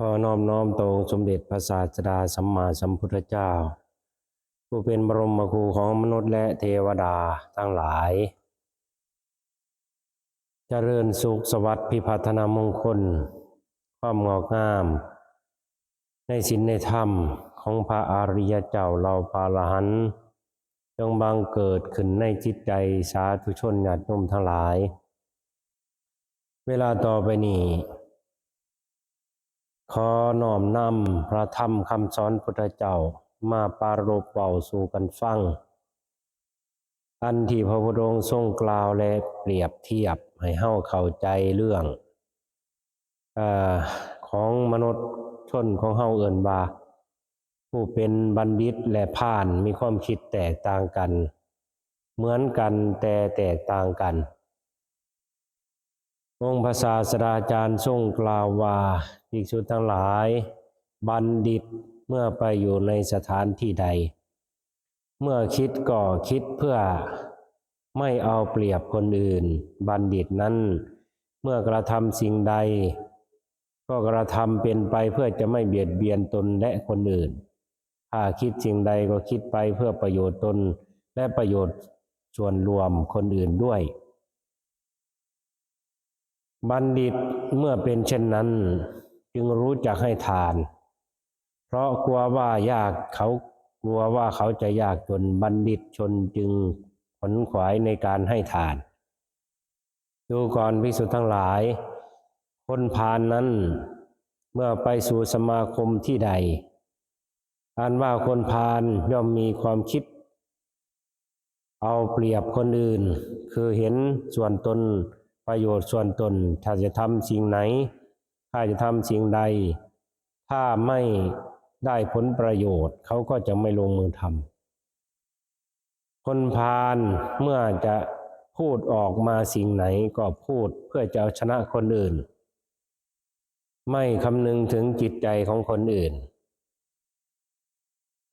ขอนอบน้อมตรงสมเด็จพระศาสดาสัมมาสัมพุทธเจ้า ผู้เป็นบรมครูของมนุษย์และเทวดาทั้งหลายเจริญสุขสวัสดิ์พิพัฒนามงคล ความงอกงาม ในศีลในธรรมของพระอริยเจ้าเราพาลหันจงบังเกิดขึ้นในจิตใจสาธุชนญาติโยมทั้งหลาย เวลาต่อไปนี้ ขอน้อมนำพระธรรมคำสอนพุทธเจ้ามาปารภเป่าสู่กันฟัง อันที่พระพุทธองค์ทรงกล่าวและเปรียบเทียบให้เฮาเข้าใจเรื่องอของมนุษย์ชนของเฮาเอิ่นว่าผู้เป็นบัณฑิตและผ่านมีความคิดแตกต่างกัน เหมือนกันแต่แตกต่างกันองค์พระศาสดาจารย์ทรงกล่าวว่า ภิกษุทั้งหลาย บัณฑิตเมื่อไปอยู่ในสถานที่ใด เมื่อคิดก็คิดเพื่อไม่เอาเปรียบคนอื่น บัณฑิตนั้น เมื่อกระทำสิ่งใด ก็กระทำเป็นไปเพื่อจะไม่เบียดเบียนตนและคนอื่น ถ้าคิดสิ่งใดก็คิดไปเพื่อประโยชน์ตนและประโยชน์ส่วนรวมคนอื่นด้วย บัณฑิตเมื่อเป็นเช่นนั้น จึงรู้จักให้ทาน เพราะกลัวว่ายากเขากลัวว่าเขาจะยากจนบัณฑิตชนจึงขนขวายในการให้ทาน ดูก่อนพิสุทั้งหลาย คนพานนั้นเมื่อไปสู่สมาคมที่ใดอันว่าคนพาลย่อมมีความคิด เอาเปรียบคนอื่น คือเห็นส่วนตนประโยชน์ส่วนตน ถ้าจะทำสิ่งไหน ถ้าจะทำสิ่งใด ถ้าไม่ได้ผลประโยชน์ เขาก็จะไม่ลงมือทำคนพาลเมื่อจะพูดออกมาสิ่งไหนก็พูดเพื่อจะเอาชนะคนอื่น ไม่คำนึงถึงจิตใจของคนอื่น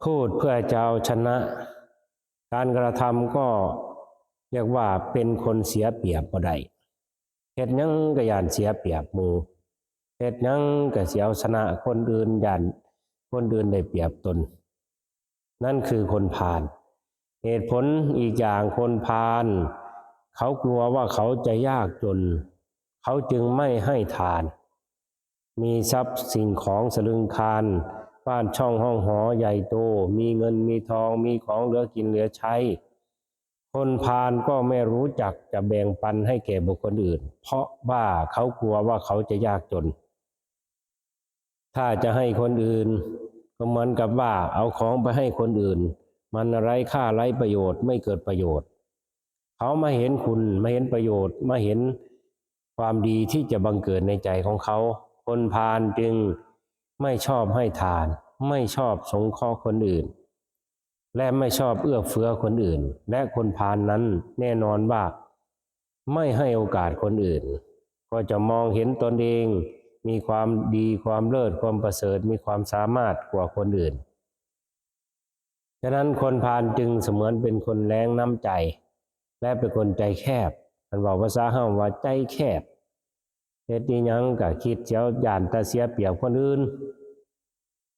พูดเพื่อจะเอาชนะ การกระทำก็เรียกว่าเป็นคนเสียเปรียบบ่ได้เฮ็ดหยังก็ย่านเสียเปรียบมู เฮ็ดยังก็เสียเอาชนะคนอื่นย่านคนอื่นได้เปรียบตน นั่นคือคนพาลเหตุผลอีกอย่างคนพาลเขากลัวว่าเขาจะยากจน เขาจึงไม่ให้ทาน มีทรัพย์สิ่งของสลึงคารบ้านช่องห้องหอใหญ่โต มีเงินมีทองมีของเหลือกินเหลือใช้ คนพาลก็ไม่รู้จักจะแบ่งปันให้แก่บุคคลอื่น เพราะว่าเขากลัวว่าเขาจะยากจน ถ้าจะให้คนอื่น ก็เหมือนกับว่าเอาของไปให้คนอื่น มันไร้ค่าไร้ประโยชน์ไม่เกิดประโยชน์ เขามาเห็นคุณมาเห็นประโยชน์มาเห็นความดีที่จะบังเกิดในใจของเขา คนพาลจึงไม่ชอบให้ทาน ไม่ชอบสงเคราะห์คนอื่น และไม่ชอบเอื้อเฟื้อคนอื่น และคนพาลนนั้นแน่นอนว่า ไม่ให้โอกาสคนอื่น ก็จะมองเห็นตนเอง มีความดีความเลิศความประเสริฐมีความสามารถกว่าคนอื่น ฉะนั้นคนพาลจึงเสมือนเป็นคนแรงน้ำใจ และเป็นคนใจแคบมันบอกภาษาห้ามว่าใจแคบเฮ็ดนี้ยังก็คิดเสียวย่านตาเสียเปรียบคนอื่น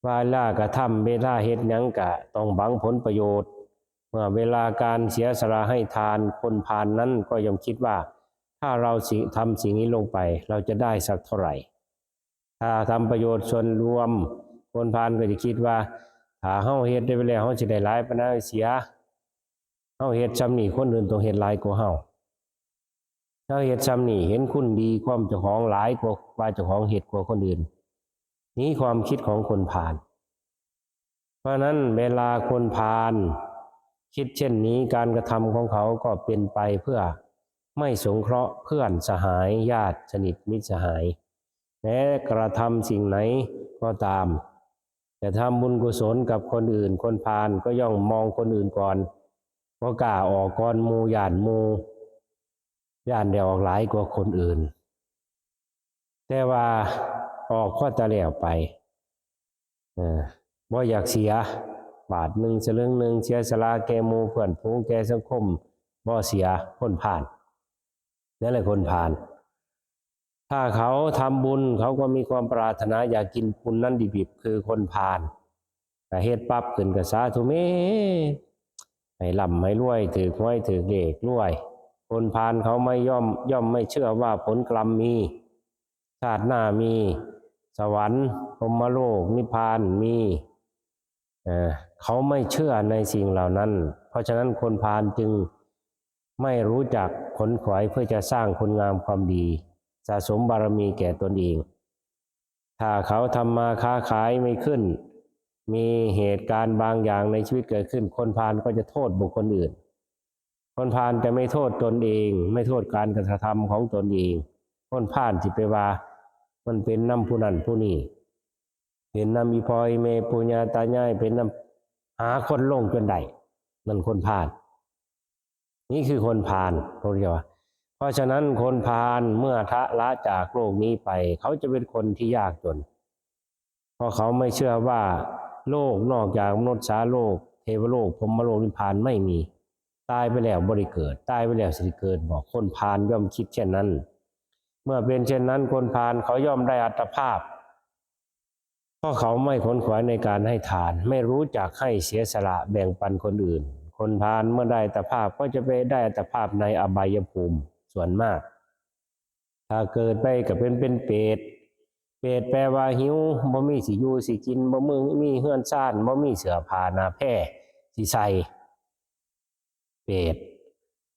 เวลากระทำเวลาเฮ็ดหยังกะต้องบังผลประโยชน์ เมื่อเวลาการเสียสละให้ทานคนพานนั้นก็ย่อมคิดว่า ถ้าเราทำสิ่งนี้ลงไป เราจะได้สักเท่าไหร่ ถ้าทำประโยชน์ส่วนรวม คนพาลก็จะคิดว่าถ้าเฮาเฮ็ดได้ไปแล้วเฮาสิได้หลายปานใดเสียเฮาเฮ็ดซ้ำนี่คนอื่นต้องเฮ็ดหลายกว่าเฮาถ้าเฮ็ดซ้ำนี่เห็นคุณดีความเจ้าของหลายกว่าว่าเจ้าของเฮ็ดกว่าคนอื่น นี่ความคิดของคนพาลเพราะนั้นเวลาคนพาลคิดเช่นนี้การกระทำของเขาก็เป็นไปเพื่อไม่สงเคราะห์เพื่อนสหายญาติสนิทมิตรสหาย แม้กระทำสิ่งไหนก็ตาม แต่ทำบุญกุศลกับคนอื่น คนพาลก็ย่องมองคนอื่นก่อนเพราะกล้าออกก่อนมูย่านมูย่านเดียวออกหลายกว่าคนอื่น แต่ว่าออกก็จะแล้วไปบ่อยากเสีย บาทหนึ่งสลึงหนึ่งเสียสละแกมูเพื่อนผูงแกสังคมบ่เสียคนผ่านนั่นแหละคนผ่าน ถ้าเขาทำบุญเขาก็มีความปรารถนาอยากกินบุญนั้นดิบๆคือคนพาลแต่เฮ็ดปั๊บขึ้นกับสาธุเมให้ลำให้รวยถือห้วยถือเลขรวย คนพาลเขาไม่ย่อมย่อมไม่เชื่อว่าผลกรรมมี ชาติหน้ามี สวรรค์พรมโลกนิพพานมีเออเขาไม่เชื่อในสิ่งเหล่านั้น เพราะฉะนั้นคนพาลจึงไม่รู้จักขนขวายเพื่อจะสร้างคุณงามความดี สะสมบารมีแก่ตนเอง ถ้าเขาทำมาค้าขายไม่ขึ้น มีเหตุการณ์บางอย่างในชีวิตเกิดขึ้น คนพาลก็จะโทษบุคคลอื่น คนพาลจะไม่โทษตนเอง ไม่โทษการกระทำของตนเอง คนพาลที่ไปว่า มันเป็นน้ำผู้นั้นผู้นี้เป็นน้ำอีพอยเมปุญญาตายายเป็นน้ำหาคนลงจนได้นั่นคนพาลนี่คือคนพาลเขาเรียกว่า เพราะฉะนั้นคนพาลเมื่อทะละจากโลกนี้ไป เขาจะเป็นคนที่ยากจน เพราะเขาไม่เชื่อว่า โลกนอกจากมนุษย์สาโลก เทวโลกพรมโลกนิพพานไม่มี ตายไปแล้วบริเกิด ตายไปแล้วสิริเกิดบอกคนพาลย่อมคิดเช่นนั้น เมื่อเป็นเช่นนั้น คนพาลเขาย่อมได้อัตภาพ เพราะเขาไม่ขนขวายในการให้ทาน ไม่รู้จักให้เสียสละแบ่งปันคนอื่น คนพาลเมื่อได้อัตภาพก็จะไปได้อัตภาพในอบายภูมิ ส่วนมาก ถ้าเกิดไปก็เป็นเป็นเปรตเปรตแปลว่าหิวบ่มีสิอยู่สิกินบ่มึงมีเฮือนซ่านบ่มีเสือผ้าหน้าแพร่สิใส่เปรต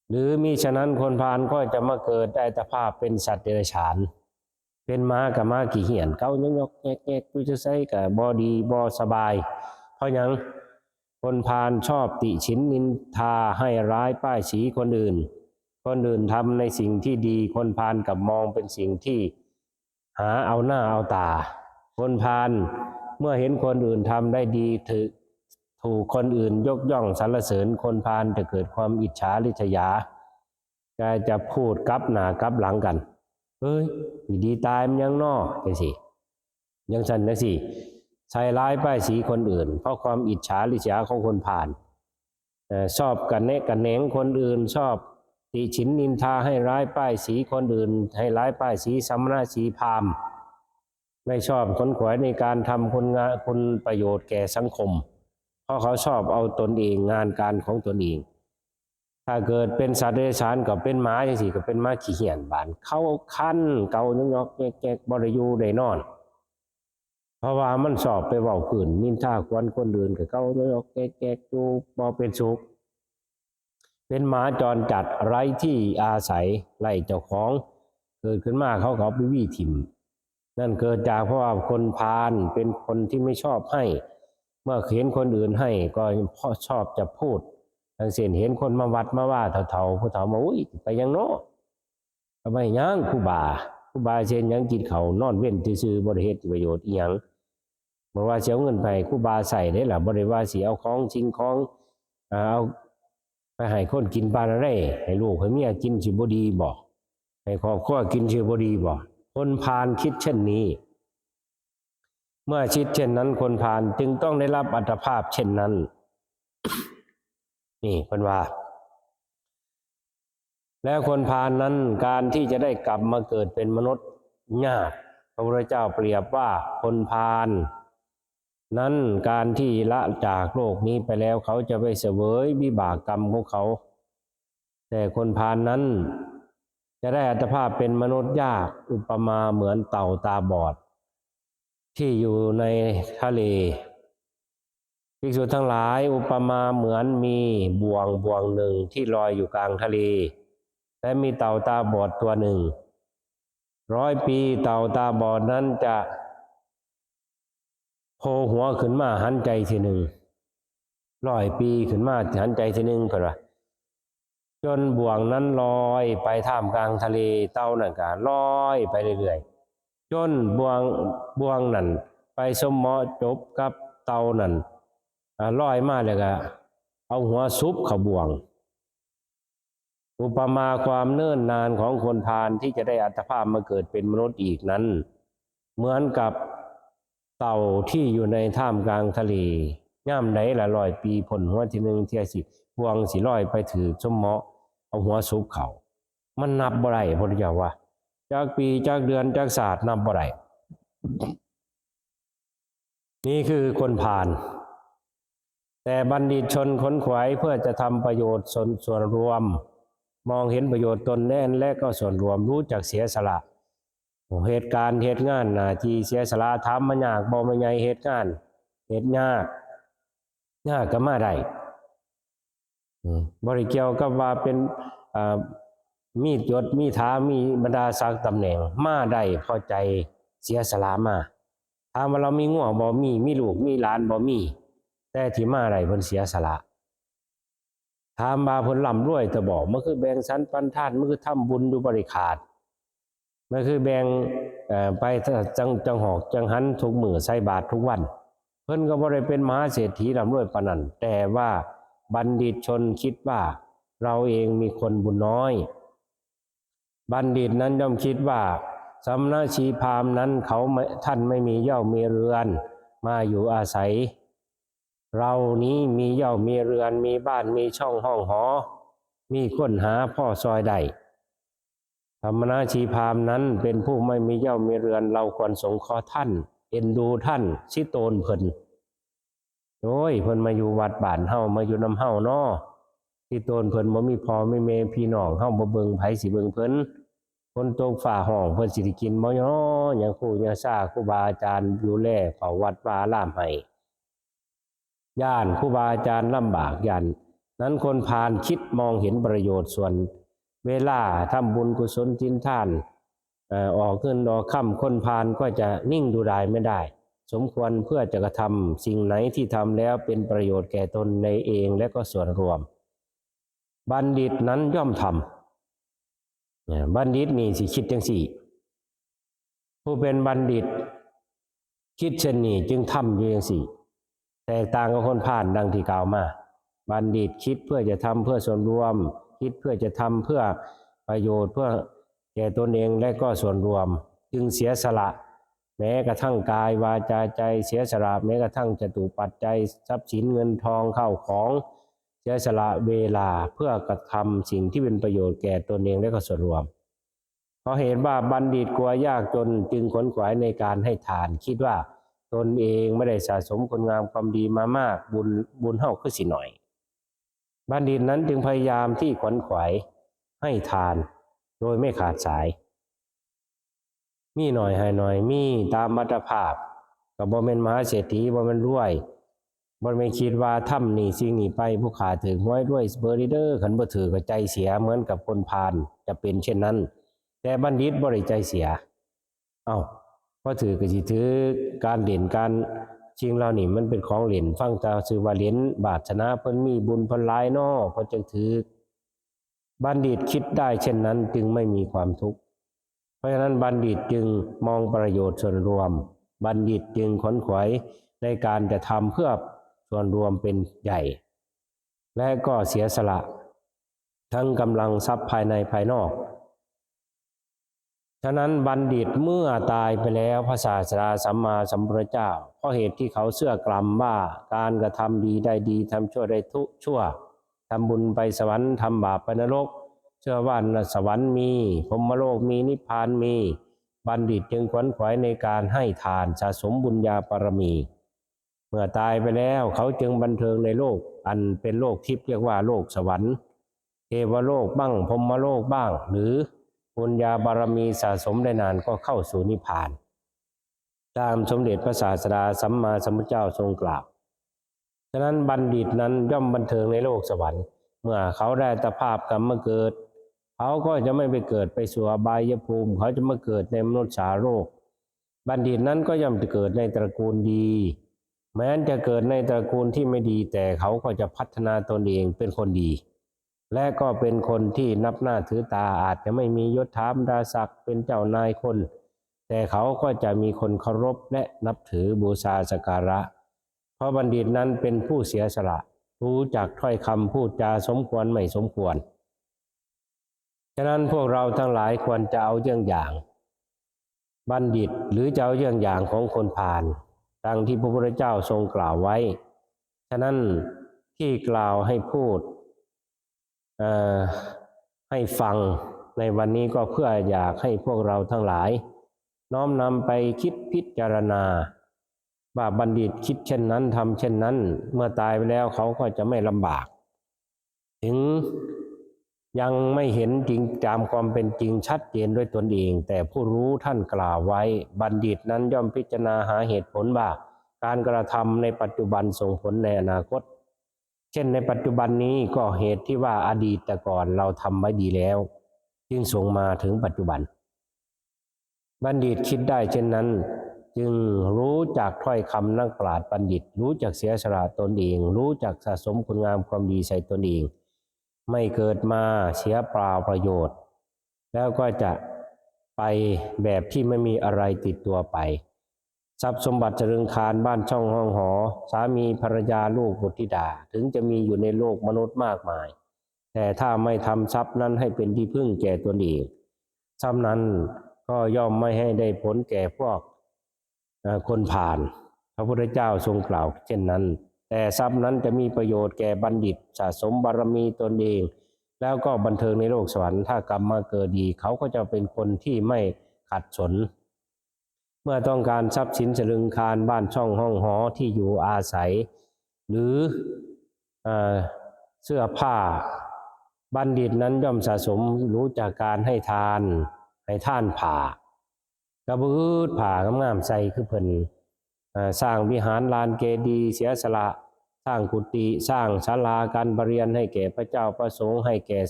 หรือมีฉะนั้นคนพาลก็จะมาเกิดได้ตภาพเป็นสัตว์เดรัจฉาน เป็นม้ากับม้ากี่เหียนเก้ายกยกแงกแงกดูจะใส่กับบอดีบอสบาย เพราะยังคนพาลชอบติฉินนินทาให้ร้ายป้ายสีคนอื่น คนอื่นทำในสิ่งที่ดี คนพาลกับมองเป็นสิ่งที่หาเอาหน้าเอาตา คนพาลเมื่อเห็นคนอื่นทำได้ดีถือถูกคนอื่นยกย่องสรรเสริญคนพาลจะเกิดความอิจฉาริษยาก็จะพูดกับหนากับหลังกัน เฮ้ยดีตายมันยังนอจังสิยังสันจังสิใส่ร้ายป้ายสีคนอื่น เพราะความอิจฉาริษยาของคนผ่านชอบกันเนะกันแหนงคนอื่นชอบ ติฉินนินทาให้ร้ายป้ายสีคนอื่น ให้ร้ายป้ายสีสัมมนาสีพามไม่ชอบคนขวายในการทำคุณงานคุณประโยชน์แก่สังคม เพราะเขาชอบเอาตนเองงานการของตนเอง ถ้าเกิดเป็นสัตว์เดรัจฉานก็เป็นหมาจังซี่ก็เป็นหมาขี้เหี่ยนบาน เข้าคันเกายอกๆแกกๆบ่ได้อยู่ได้นอน เพราะว่ามันสอบไปเว้าพื้นนินทาควนคนอื่นก็เกายอกๆแกกๆอยู่บ่เป็นสุข เป็นหมาจรจัดไร้ที่อาศัยไล่เจ้าของ เกิดขึ้นมาเขาเอาไปวี่ถิ่มนั่นเกิดจากเพราะว่าคนพาลเป็นคนที่ไม่ชอบให้ เมื่อเห็นคนอื่นให้ก็พ่อชอบจะพูดทางเส้นเห็นคนมาวัดมาว่าเถาๆผู้เฒ่ามาอุ้ยไปยังโน้ก็ไปยังครูบาครูบาเช่นยังกินเขานอนเว้นซื่อบ่ได้เฮ็ดประโยชน์อีหยังบ่ว่าสิเอาเงินไปครูบาใส่ได้ล่ะบ่ได้ว่าสิเอาของสิ่งของอ่าเอา ไปให้คนกินปลาอะไรให้ลูกให้เมียกินสิบดีบ่ให้ครอบครัวกินสิบดีบ่คนพาลคิดเช่นนี้ เมื่อคิดเช่นนั้น คนพาลจึงต้องได้รับอัตภาพเช่นนั้น นี่เพิ่นว่า แล้วคนพาลนั้นการที่จะได้กลับมาเกิดเป็นมนุษย์ยากพระพุทธเจ้าเปรียบว่าคนพาล นั้นการที่ละจากโลกนี้ไปแล้วเขาจะไปเสวยวิบากกรรมของเขา แต่คนพาลนั้น จะได้อัตภาพเป็นมนุษย์ยากอุปมาเหมือนเต่าตาบอด ที่อยู่ในทะเลภิกษุทั้งหลายอุปมาเหมือนมีบ่วงบ่วงหนึ่งที่ลอยอยู่กลางทะเล และมีเต่าตาบอดตัวหนึ่ง ร้อยปีเต่าตาบอดนั้นจะ โผล่หัวขึ้นมาหันใจทีหนึ่งร้อยปีขึ้นมาหันใจทีหนึ่งเพิ่นว่าจนบ่วงนั้นลอยไปท่ามกลางทะเลเต่านั่นก็ลอยไปเรื่อยๆจนบ่วงบ่วงนั่นไปสมเหมาะจบกับเต่านั่นอลอยมาเลยก็เอาหัวซุบเขบวง อุปมาความเนิ่นนานของคนพาลที่จะได้อัตภาพมาเกิดเป็นมนุษย์อีกนั้น เหมือนกับ เต่าที่อยู่ในท่ามกลางทะเลย่ามไหนละลอยปีผลหัวทีหนึ่งเทียสิบวงสิลอยไปถือชมเหมาะเอาหัวซุบเขามันนับบ่ได้พระพุทธเจ้าว่าจากปีจากเดือนจากศาสตร์นับบ่ได้นี่คือคนผ่าน แต่บัณฑิตชนขนขวายเพื่อจะทำประโยชน์ส่วนส่วนรวม มองเห็นประโยชน์ตนแน่นและก็ส่วนรวมรู้จักเสียสละ เหตุการณ์เหตุงานนาที่เสียสละทำมันยากบ่มาใหญ่เหตุงานเหตุยากยากก็มาได้บริเกียวกับว่าเป็นมียศมีฐามีบรรดาศักดิ์ตำแหน่ง มาได้พอใจเสียสละมาถามว่าเรามีง่วงบ่มี มีลูกมีหลานบ่มี แต่ที่มาได้เพิ่นเสียสละถามมาเพิ่นร่ำรวยแต่บอกมันคือแบ่งสรรปันทานมันคือทำบุญอยู่บริขาด มันคือแบ่งไปจังจังหอกจังหันทุกมือใส่บาตรทุกวัน เพิ่นก็บ่ได้เป็นมหาเศรษฐีร่ำรวยปานนั้นแต่ว่าบัณฑิตชนคิดว่า เราเองมีคนบุญน้อย บัณฑิตนั้นย่อมคิดว่าสำนักชีพามนั้นเขาท่านไม่มีเย่ามีเรือน มาอยู่อาศัย เรานี้มีเย่ามีเรือนมีบ้านมีช่องห้องหอ มีค้นหาพ่อซอยใด ธรรมนาชีพามนั้นเป็นผู้ไม่มีเย่ามีเรือนเราควรสงเคราะห์ท่าน เอ็นดูท่านชิโตนเพิ่นโอ้ยเพิ่นมาอยู่วัดบ้านเฮามาอยู่น้ำเฮาน้อชิโตนเพิ่นบ่มีพ่อมีแม่พี่น้องเฮาบ่เบิ่งไผสิเบิ่งเพิ่นคนตกฝ่าห้องเพิ่นสิได้กินบ่น้อหยังครูหยังซ่าครูบาอาจารย์ดูแลเฝ้าวัดวาอารามให้ย่านครูบาอาจารย์ลำบากย่านนั้นคนพาลคิดมองเห็นประโยชน์ส่วน เวลาทำบุญกุศลจินท่านออกเงินออกค่ำคนพาลก็จะนิ่งดูดายไม่ได้ สมควรเพื่อจะกระทำสิ่งไหนที่ทำแล้วเป็นประโยชน์แก่ตนในเองและก็ส่วนรวม บัณฑิตนั้นย่อมทำบัณฑิตนี่สิคิดจังสี่ผู้เป็นบัณฑิต คิดเช่นนี้จึงทำอยู่จังสี่แตกต่างกับคนผ่านดังที่กล่าวมา บัณฑิตคิดเพื่อจะทำเพื่อส่วนรวม คิดเพื่อจะทำเพื่อประโยชน์เพื่อแก่ตนเองและก็ส่วนรวม จึงเสียสละ แม้กระทั่งกายวาจาใจเสียสละแม้กระทั่งจตุปัจจัยทรัพย์สินเงินทองเข้าของ เสียสละเวลาเพื่อกระทำสิ่งที่เป็นประโยชน์แก่ตนเองและก็ส่วนรวมเพราะเห็นว่าบัณฑิตกลัวยากจนจึงขนขวายในการให้ทาน คิดว่าตนเองไม่ได้สะสมคุณงามความดีมามากบุญบุญเท่าคือสิหน่อย บัณฑิตนั้นจึงพยายามที่ขวนขวายให้ทาน โดยไม่ขาดสาย มีหน่อยให้หน่อยมีตามมัตภาพกับบ่เป็นมหาเศรษฐีบ่เป็นรวยบ่ไม่นคิดว่าทำนี่สิ่งนี้ไปผู้ขาถึงห้วยด้วยเบอร์ดีเดอร์ขันบ่ถือก็ใจเสียเหมือนกับคนพาลจะเป็นเช่นนั้น แต่บัณฑิตบ่ได้ใจเสีย เอ้าพอถือก็สิถือการเด่นการ จริงแล้วนี่มันเป็นของเหรียญฟังตาซื้อว่าเหรียญบาทชนะเพิ่นมีบุญเพิ่นหลายนอเพิ่นจึงถือบัณฑิตคิดได้เช่นนั้นจึงไม่มีความทุกข์เพราะฉะนั้นบัณฑิตจึงมองประโยชน์ส่วนรวม บัณฑิตจึงขนขวายในการจะทำเพื่อส่วนรวมเป็นใหญ่ และก็เสียสละ ทั้งกำลังทรัพย์ภายในภายนอก ฉะนั้นบัณฑิตเมื่อตายไปแล้วพระศาสดาสัมมาสัมพุทธเจ้า เพราะเหตุที่เขาเชื่อกลัมว่าการกระทำดีได้ดีทำชั่วได้ทุชั่วทำบุญไปสวรรค์ทำบาปไปนรก เชื่อว่าสวรรค์มีพรมโลกมีนิพพานมี บัณฑิตจึงขวนขวายในการให้ทานสะสมบุญญาปรมี เมื่อตายไปแล้วเขาจึงบันเทิงในโลก อันเป็นโลกทิพย์เรียกว่าโลกสวรรค์เทวโลกบ้างพรมโลกบ้างหรือ บุญญาบารมีสะสมได้นานก็เข้าสู่นิพพาน ตามสมเด็จพระศาสดาสัมมาสัมพุทธเจ้าทรงกล่าว ฉะนั้นบัณฑิตนั้นย่อมบันเทิงในโลกสวรรค์ เมื่อเขาได้ตภาพกรรมมาเกิด เขาก็จะไม่ไปเกิดไปสู่อบายภูมิ เขาจะมาเกิดในมนุษย์สาโลก บัณฑิตนั้นก็ย่อมจะเกิดในตระกูลดี แม้จะเกิดในตระกูลที่ไม่ดีแต่เขาก็จะพัฒนาตนเองเป็นคนดี และก็เป็นคนที่นับหน้าถือตาอาจจะไม่มียศถามดาศักดิ์เป็นเจ้านายคน แต่เขาก็จะมีคนเคารพและนับถือบูชาสการะ เพราะบัณฑิตนั้นเป็นผู้เสียสละ รู้จักถ้อยคำพูดจาสมควรไม่สมควร ฉะนั้นพวกเราทั้งหลายควรจะเอาเยี่ยงอย่าง บัณฑิตหรือจะเอาเยี่ยงอย่างของคนผ่านดังที่พระพุทธเจ้าทรงกล่าวไว้ ฉะนั้นที่กล่าวให้พูด ให้ฟังในวันนี้ก็เพื่ออยากให้พวกเราทั้งหลาย น้อมนำไปคิดพิจารณาว่าบัณฑิตคิดเช่นนั้นทำเช่นนั้น เมื่อตายไปแล้วเขาก็จะไม่ลำบาก ถึงยังไม่เห็นจริงตามความเป็นจริงชัดเจนด้วยตนเอง แต่ผู้รู้ท่านกล่าวไว้ บัณฑิตนั้นย่อมพิจารณาหาเหตุผลว่า การกระทำในปัจจุบันส่งผลในอนาคต เช่นในปัจจุบันนี้ก็เหตุที่ว่าอดีตแต่ก่อนเราทำไว้ดีแล้ว จึงส่งมาถึงปัจจุบัน บัณฑิตคิดได้เช่นนั้น จึงรู้จักถ้อยคำนักปราชญ์บัณฑิต รู้จักเสียสละตนเอง รู้จักสะสมคุณงามความดีใส่ตนเอง ไม่เกิดมาเสียเปล่าประโยชน์ แล้วก็จะไปแบบที่ไม่มีอะไรติดตัวไป ทรัพย์สมบัติเจริญคารบ้านช่องห้องหอ สามีภรรยาลูกบุตรธิดา ถึงจะมีอยู่ในโลกมนุษย์มากมาย แต่ถ้าไม่ทำทรัพย์นั้นให้เป็นที่พึ่งแก่ตนเองทรัพย์นั้นก็ย่อมไม่ให้ได้ผลแก่พวกคนผ่าน พระพุทธเจ้าทรงกล่าว เช่นนั้น แต่ทรัพย์นั้นจะมีประโยชน์แก่บัณฑิตสะสมบารมีตนเอง แล้วก็บันเทิงในโลกสวรรค์ถ้ากรรมมาเกิดดี เขาก็จะเป็นคนที่ไม่ขัดสน เมื่อต้องการทรัพย์สินสลึงคารบ้านช่องห้องหอที่อยู่อาศัย หรือเอเสื้อผ้า บัณฑิตนั้นย่อมสะสมรู้จากการให้ทาน ให้ท่านผ่ากระบือผ่างามใส่คือเพิ่นสร้างวิหารลานเกดีเสียสละสร้างกุฏิสร้างศาลาการปรเรียนให้แก่พระเจ้าประสงค์ให้แก่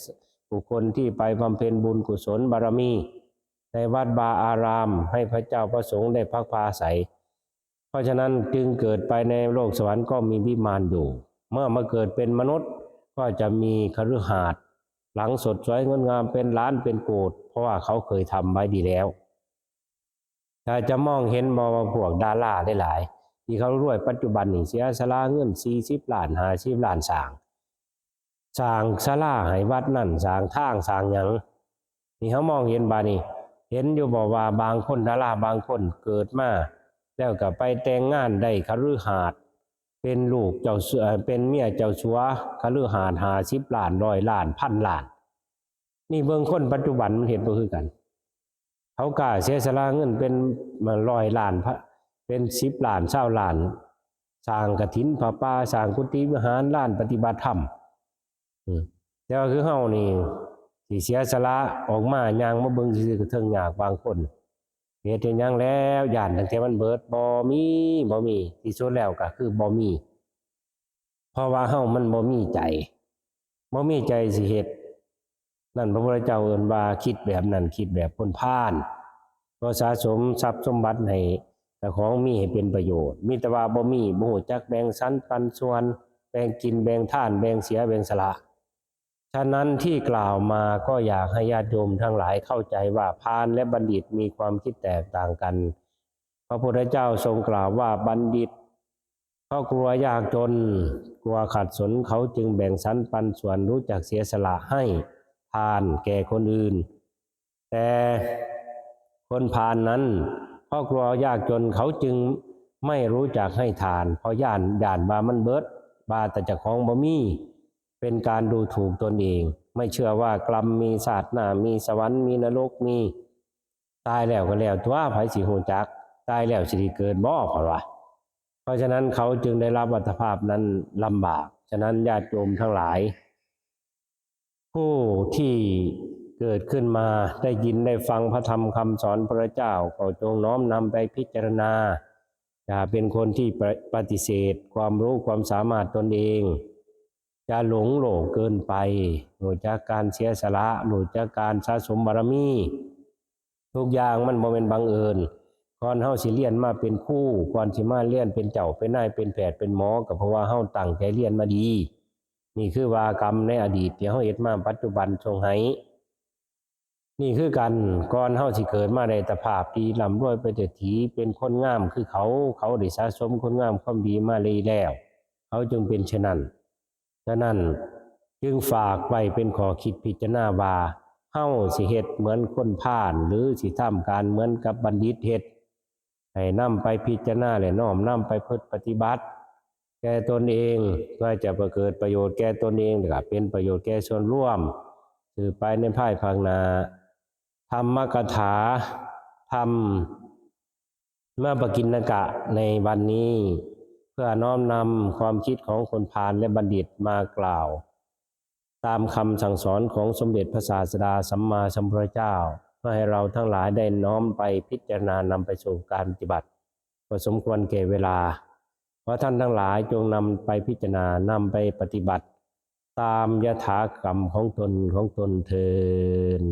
บุคคลที่ไปบำเพ็ญบุญกุศลบารมี ในวัดบาอาราม ให้พระเจ้าประสงค์ได้พักพาอาศัย เพราะฉะนั้นจึงเกิดไปในโลกสวรรค์ก็มีวิมานอยู่ เมื่อมาเกิดเป็นมนุษย์ก็จะมีคฤหาสน์หลังสดสวยงดงามเป็นล้านเป็นโกดเพราะว่าเขาเคยทำไว้ดีแล้วถ้าจะมองเห็นบอว่าพวกดาราได้หลาย ที่เขารวยปัจจุบันนี่เสียสละเงินสี่สิบล้านห้าสิบล้านสางสางศาลาให้วัดนั่นสางทางสางหยังนี่เขามองเห็นบานี่ เห็นอยู่บอกว่าบางคนดาราบางคนเกิดมา แล้วก็ไปแต่งงานได้คฤหาสน์เป็นลูกเจ้าสัวเป็นเมียเจ้าชัวคฤหาสน์หาสิบล้านร้อยล้านพันล้าน นี่เบิ่งคนปัจจุบันมันเห็นบ่คือกัน เขากล้าเสียสละเงินเป็นมาร้อยล้านพระเป็นสิบล้านเศร้าล้านสร้างกฐินพระป่าสร้างกุฏิวิหารล้านปฏิบัติธรรมอืมแต่ว่าคือเฮานี่ สิเสียสละออกมาย่างมาเบิ่งซื่อๆก็เทิงยากบางคนเฮ็ดให้หยังแล้วย่านตั้งแต่มันเบิดบ่มีบ่มีที่สุดแล้วก็คือบ่มี เพราะว่าเฮามันบ่มีใจบ่มีใจสิเฮ็ดนั่นพระพุทธเจ้าเอิ้นว่าคิดแบบนั้นคิดแบบคนพาลก็สะสมทรัพย์สมบัติให้แต่ของมีให้เป็นประโยชน์ มีแต่ว่าบ่มีบ่รู้จักแบ่งสรรปันส่วน แบ่งกินแบ่งท่าน แบ่งเสียแบ่งสละ ฉะนั้นที่กล่าวมาก็อยากให้ญาติโยมทั้งหลายเข้าใจว่าพาลและบัณฑิตมีความคิดแตกต่างกัน พระพุทธเจ้าทรงกล่าวว่าบัณฑิตเขากลัวยากจน กลัวขัดสนเขาจึงแบ่งสรรปันส่วนรู้จักเสียสละให้ทานแก่คนอื่น แต่คนพานนั้นเพราะกลัวยากจนเขาจึงไม่รู้จักให้ทาน เพราะย่านย่านบามันเบิด บาแต่จะของบ่มี เป็นการดูถูกตนเอง ไม่เชื่อว่ากรรมมีศาสตร์หนามีสวรรค์มีนรกมี ตายแล้วก็แล้วตัวไผสิหูจัก ตายแล้วสิดีเกิดบ่เพราะว่าเพราะฉะนั้นเขาจึงได้รับวัฏภาพนั้นลำบาก ฉะนั้นญาติโยมทั้งหลาย ผู้ที่เกิดขึ้นมาได้ยินได้ฟังพระธรรมคำสอนพระเจ้าก็จงน้อมนำไปพิจารณา อย่าเป็นคนที่ปปฏิเสธ ความรู้ความสามารถตนเอง อย่าหลงโลกเกินไปหลุดจากการเสียสละหลุดจากการสะสมบารมี ทุกอย่างมันบ่เป็นบังเอิญก่อนเฮาสิเรียนมาเป็นคู่ก่อนสิมาเรียนเป็นเจ้าเป็นนายเป็นแพทย์เป็นหมอก็เพราะว่าเฮาตั้งใจเรียนมาดี นี่คือวากรรมในอดีตที่เฮาเฮ็ดมาปัจจุบันทรงให้นี่คือกันก่อนเฮาสิเกิดมาในตภาพดีร่ำรวยไปเศรษฐีเป็นคนงามคือเขาเขาได้สะสมคนงามความดีมาเลยแล้ว เขาจึงเป็นเช่นนั้น ฉะนั้นจึงฝากไว้เป็นขอคิดพิจารณาว่าเฮาสิเฮ็ดเหมือนคนผ่าน หรือสิทำการเหมือนกับบัณฑิตเฮ็ดให้นำไปพิจารณาและน้อมนำไปพิปฏิบัติ แก่ตนเองเพื่อจะประเกิดประโยชน์แก่ตนเองและเป็นประโยชน์แก่ส่วนร่วมสืบไปในภายภาคหนาธรรมกถาธรรมมาปกินกะในวันนี้ เพื่อน้อมนำความคิดของคนพาลและบัณฑิตมากล่าว ตามคำสั่งสอนของสมเด็จพระศาสดาสัมมาสัมพุทธเจ้า เพื่อให้เราทั้งหลายได้น้อมไปพิจารณานำไปสู่การปฏิบัติก็สมควรแก่เวลา เพราะท่านทั้งหลายจงนำไปพิจารณานำไปปฏิบัติ ตามยถากรรมของตนของตนเทิน